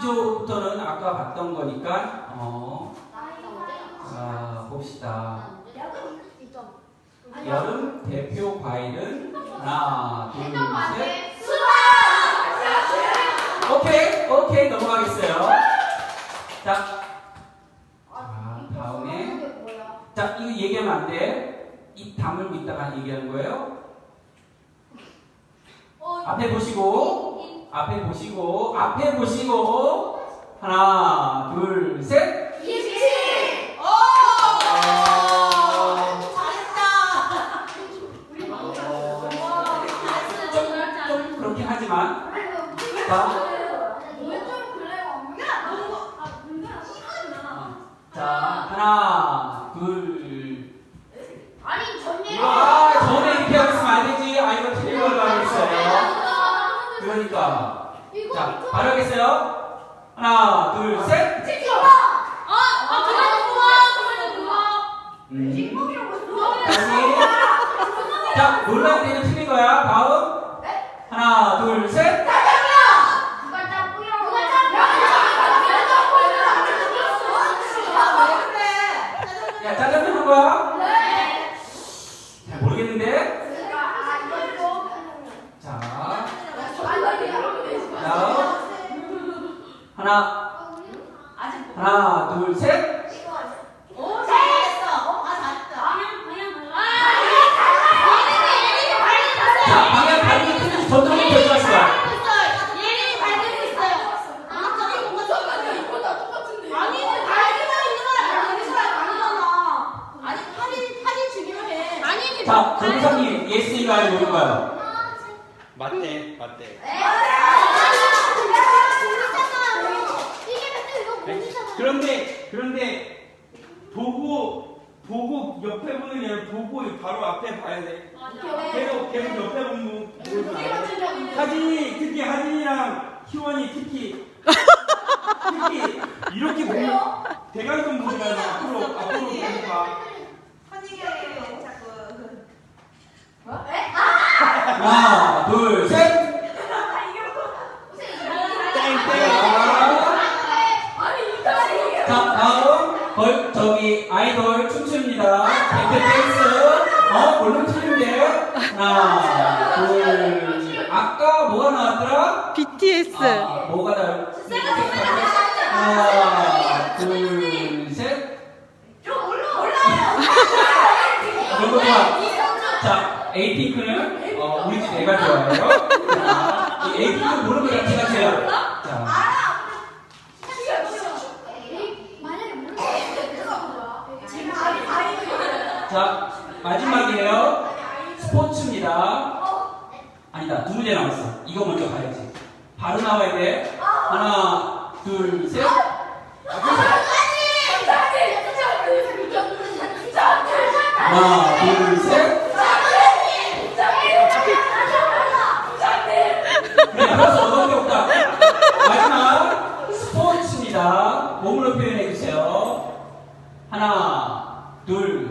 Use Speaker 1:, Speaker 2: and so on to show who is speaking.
Speaker 1: 아까 봤던 거니까 어, 자 봅시다. 여름 대표 과일은 하나, 둘, 셋. 오케이, 오케이 넘어가겠어요. 자, 자 다음에 자 이거 얘기하면 안 돼. 입 다물고 있다가 얘기하는 거예요. 앞에 보시고, 앞에 보시고, 앞에 보시고. 하나, 둘, 셋. 좀 그렇긴 하지만. 자 하나, 둘. 아 전에 이렇게 하고 있으면 안 되지. 아 이거 틀린 걸로 하고 있어요. 그러니까 자 바로 하겠어요. 하나, 둘, 셋. 음. 다시. 자 놀라야 되면 틀린 거야. 다음 하나, 둘, 셋. 야 짜장면 한 거야? 잘 모르겠는데. 자 다음 하나, 하나, 둘, 셋. 자 방향 다르게 틀리지 저쪽으로 결정하실 거야. 자 정상님 예스인가요, 노인가요?
Speaker 2: 맞대, 맞대. 그런데, 그런데, 보고, 보고 옆에 보는 게 아니라 보고 바로 앞에 봐야 돼. 계속, 계속 옆에 보면 보면 안 돼. 하진이, 특히 하진이랑 희원이 특히, 특히, 이렇게 보면, 대각선 보지 말고 앞으로, 앞으로 보니까.
Speaker 1: 하나, 둘, 셋. 자, 자 다음 벌 저기 아이돌 춤춥니다. 댄스 댄스. 어 물론 틀린데. 하나, 둘. 아까 뭐가 나왔더라?
Speaker 3: BTS.
Speaker 1: 아, 뭐가 나? 하나, 둘, 셋. 너무 좋아. 자, 에이핑크는 어, 우리 집 애가 좋아해요. 자, 이 에이핑크 모르는 거 같이 가세요. 자, 자 마지막이에요. 스포츠입니다. 아니다, 두 문제 남았어. 이거 먼저 가야지. 바로 나와야 돼. 하나, 둘, 셋. 하나, 둘, 셋. 그래, 알아서 얻은 게 없다. 마지막 스포츠입니다. 몸으로 표현해 주세요. 하나, 둘,